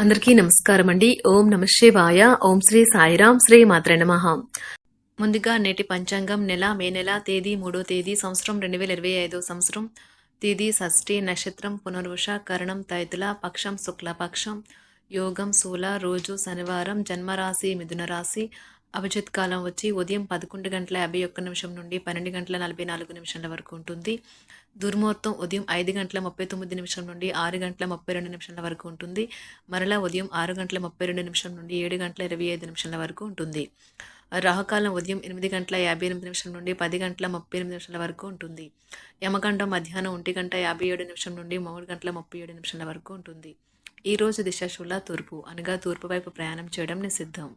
అందరికీ నమస్కారం అండి. ఓం నమ శివాయ. ఓం శ్రీ సాయిరాం శ్రీ మాత్ర నమ. ముందుగా నేటి పంచాంగం నెల మే నెల తేదీ మూడో తేదీ సంవత్సరం రెండు వేల ఇరవై ఐదో సంవత్సరం. తేదీ షష్ఠి నక్షత్రం పునర్వష కరణం తైతుల పక్షం శుక్లపక్షం యోగం శూల రోజు శనివారం జన్మరాశి మిథున రాశి అభిజిత్ కాలం వచ్చి ఉదయం పదకొండు గంటల యాభై ఒక్క నిమిషం నుండి పన్నెండు గంటల నలభై నాలుగు నిమిషాల వరకు ఉంటుంది. దుర్ముహూర్తం ఉదయం ఐదు గంటల ముప్పై తొమ్మిది నిమిషం నుండి ఆరు గంటల ముప్పై రెండు నిమిషాల వరకు ఉంటుంది. మరలా ఉదయం ఆరు గంటల ముప్పై రెండు నిమిషం నుండి ఏడు గంటల ఇరవై ఐదు నిమిషాల వరకు ఉంటుంది. రాహుకాలం ఉదయం ఎనిమిది గంటల యాభై ఎనిమిది నిమిషం నుండి పది గంటల ముప్పై ఎనిమిది నిమిషాల వరకు ఉంటుంది. యమగండం మధ్యాహ్నం ఒంటి గంట యాభై ఏడు నిమిషం నుండి మూడు గంటల ముప్పై ఏడు నిమిషాల వరకు ఉంటుంది. ఈరోజు రోజు దిశాశూల తూర్పు అనగా తూర్పు వైపు ప్రయాణం చేయడం నిషిద్ధం.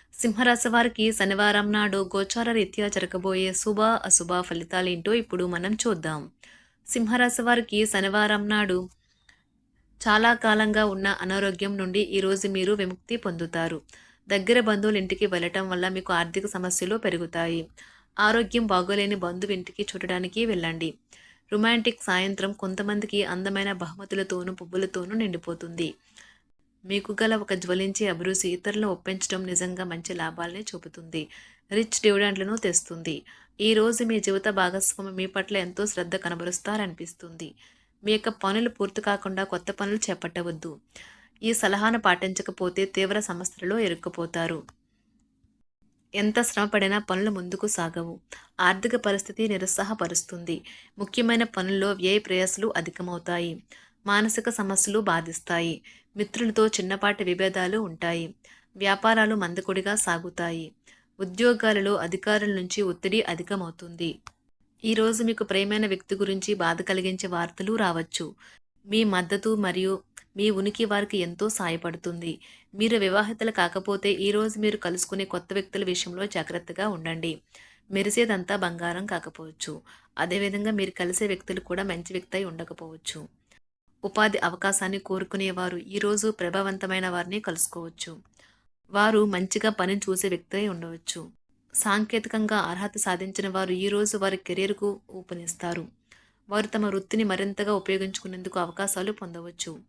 సింహరాశి వారికి శనివారం నాడు గోచార రీత్యా జరగబోయే శుభ అశుభ ఫలితాలేంటో ఇప్పుడు మనం చూద్దాం. సింహరాశి వారికి శనివారం నాడు చాలా కాలంగా ఉన్న అనారోగ్యం నుండి ఈరోజు మీరు విముక్తి పొందుతారు. దగ్గర బంధువుల ఇంటికి వెళ్ళటం వల్ల మీకు ఆర్థిక సమస్యలు పెరుగుతాయి. ఆరోగ్యం బాగోలేని బంధువు ఇంటికి చూడడానికి వెళ్ళండి. రొమాంటిక్ సాయంత్రం కొంతమందికి అందమైన బహుమతులతోనూ పువ్వులతోనూ నిండిపోతుంది. మీకు గల ఒక జ్వలించే అభిరుచి ఇతరులను ఒప్పించడం నిజంగా మంచి లాభాలనే చూపుతుంది. రిచ్ డివిడెంట్లను తెస్తుంది. ఈ రోజు మీ జీవిత భాగస్వామి మీ పట్ల ఎంతో శ్రద్ధ కనబరుస్తారనిపిస్తుంది. మీ యొక్క పనులు పూర్తి కాకుండా కొత్త పనులు చేపట్టవద్దు. ఈ సలహాను పాటించకపోతే తీవ్ర సమస్యలలో ఇరుక్కుపోతారు. ఎంత శ్రమపడినా పనులు ముందుకు సాగవు. ఆర్థిక పరిస్థితి నిరుత్సాహపరుస్తుంది. ముఖ్యమైన పనుల్లో వ్యయ ప్రయాసలు అధికమవుతాయి. మానసిక సమస్యలు బాధిస్తాయి. మిత్రులతో చిన్నపాటి విభేదాలు ఉంటాయి. వ్యాపారాలు మందకొడిగా సాగుతాయి. ఉద్యోగాలలో అధికారుల నుంచి ఒత్తిడి అధికమవుతుంది. ఈరోజు మీకు ప్రేమైన వ్యక్తి గురించి బాధ కలిగించే వార్తలు రావచ్చు. మీ మద్దతు మరియు మీ ఉనికి వారికి ఎంతో సాయపడుతుంది. మీరు వివాహితలు కాకపోతే ఈరోజు మీరు కలుసుకునే కొత్త వ్యక్తుల విషయంలో జాగ్రత్తగా ఉండండి. మెరిసేదంతా బంగారం కాకపోవచ్చు. అదేవిధంగా మీరు కలిసే వ్యక్తులు కూడా మంచి వ్యక్తి అయి ఉండకపోవచ్చు. ఉపాధి అవకాశాన్ని కోరుకునేవారు. ఈరోజు ప్రభావవంతమైన వారిని కలుసుకోవచ్చు. వారు మంచిగా పని చూసే వ్యక్తి అయి ఉండవచ్చు. సాంకేతికంగా అర్హత సాధించిన వారు ఈరోజు వారి కెరీర్కు ఊపనిస్తారు. వారు తమ వృత్తిని మరింతగా ఉపయోగించుకునేందుకు అవకాశాలు పొందవచ్చు.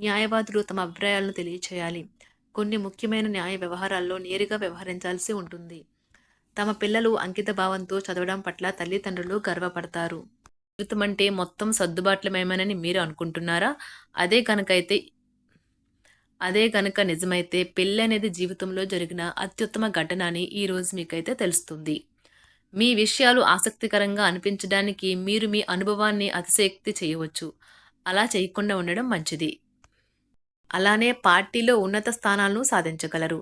న్యాయవాదులు తమ అభిప్రాయాలను తెలియచేయాలి. కొన్ని ముఖ్యమైన న్యాయ వ్యవహారాల్లో నేరుగా వ్యవహరించాల్సి ఉంటుంది. తమ పిల్లలు అంకిత భావంతో చదవడం పట్ల తల్లిదండ్రులు గర్వపడతారు. జీవితం అంటే మొత్తం సర్దుబాట్లమేమనని మీరు అనుకుంటున్నారా? అదే కనుకైతే అదే కనుక నిజమైతే పెళ్ళి అనేది జీవితంలో జరిగిన అత్యుత్తమ ఘటన అని ఈరోజు మీకైతే తెలుస్తుంది. మీ విషయాలు ఆసక్తికరంగా అనిపించడానికి మీరు మీ అనుభవాన్ని అతిశయక్తి చేయవచ్చు. అలా చేయకుండా ఉండడం మంచిది. అలానే పార్టీలో ఉన్నత స్థానాలను సాధించగలరు.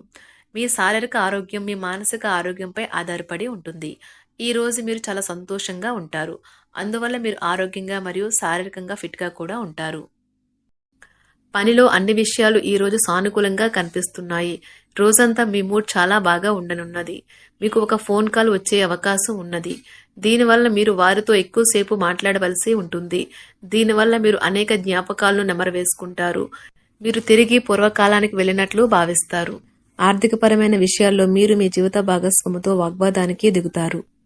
మీ శారీరక ఆరోగ్యం మీ మానసిక ఆరోగ్యంపై ఆధారపడి ఉంటుంది. ఈరోజు మీరు చాలా సంతోషంగా ఉంటారు. అందువల్ల మీరు ఆరోగ్యంగా మరియు శారీరకంగా ఫిట్గా కూడా ఉంటారు. పనిలో అన్ని విషయాలు ఈరోజు సానుకూలంగా కనిపిస్తున్నాయి. రోజంతా మీ మూడ్ చాలా బాగా ఉండనున్నది. మీకు ఒక ఫోన్ కాల్ వచ్చే అవకాశం ఉన్నది. దీనివల్ల మీరు వారితో ఎక్కువసేపు మాట్లాడవలసి ఉంటుంది. దీనివల్ల మీరు అనేక జ్ఞాపకాలను నెమరవేసుకుంటారు. మీరు తిరిగి పూర్వకాలానికి వెళ్ళినట్లు భావిస్తారు. ఆర్థికపరమైన విషయాల్లో మీరు మీ జీవిత భాగస్వామితో వాగ్వాదానికి దిగుతారు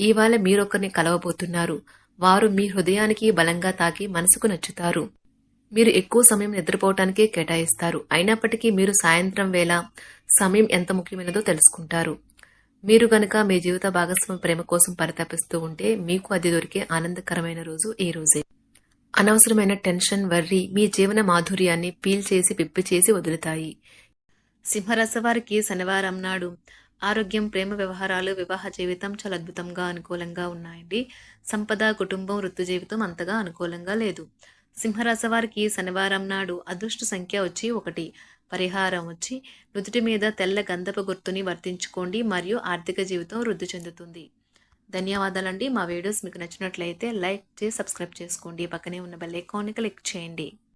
ఇవాళ మీరొకరిని కలవబోతున్నారు. వారు మీ హృదయానికి బలంగా తాకి మనసుకు నచ్చుతారు. మీరు ఎక్కువ సమయం నిద్రపోవటానికే కేటాయిస్తారు. అయినప్పటికీ మీరు సాయంత్రం వేళ సమయం ఎంత ముఖ్యమైనదో తెలుసుకుంటారు. మీరు గనక మీ జీవిత భాగస్వామి ప్రేమ కోసం పరితపిస్తూ ఉంటే మీకు అది దొరికే ఆనందకరమైన రోజు ఈ రోజే. అనవసరమైన టెన్షన్ వర్రి మీ జీవన మాధుర్యాన్ని పీల్ చేసి పిప్పి చేసి వదులుతాయి. సింహరాశి వారికి శనివారం నాడు ఆరోగ్యం ప్రేమ వ్యవహారాలు వివాహ జీవితం చాలా అద్భుతంగా అనుకూలంగా ఉన్నాయండి. సంపద కుటుంబం వృత్తి జీవితం అంతగా అనుకూలంగా లేదు. సింహరాశి వారికి శనివారం నాడు అదృష్ట సంఖ్య వచ్చి ఒకటి. పరిహారం వచ్చి నుదుటి మీద తెల్ల గంధపు గుర్తుని వర్తించుకోండి మరియు ఆర్థిక జీవితం వృద్ధి చెందుతుంది. ధన్యవాదాలండి. మా వీడియోస్ మీకు నచ్చినట్లయితే లైక్ చేసి సబ్స్క్రైబ్ చేసుకోండి. పక్కనే ఉన్న బెల్ ఐకాన్ని క్లిక్ చేయండి.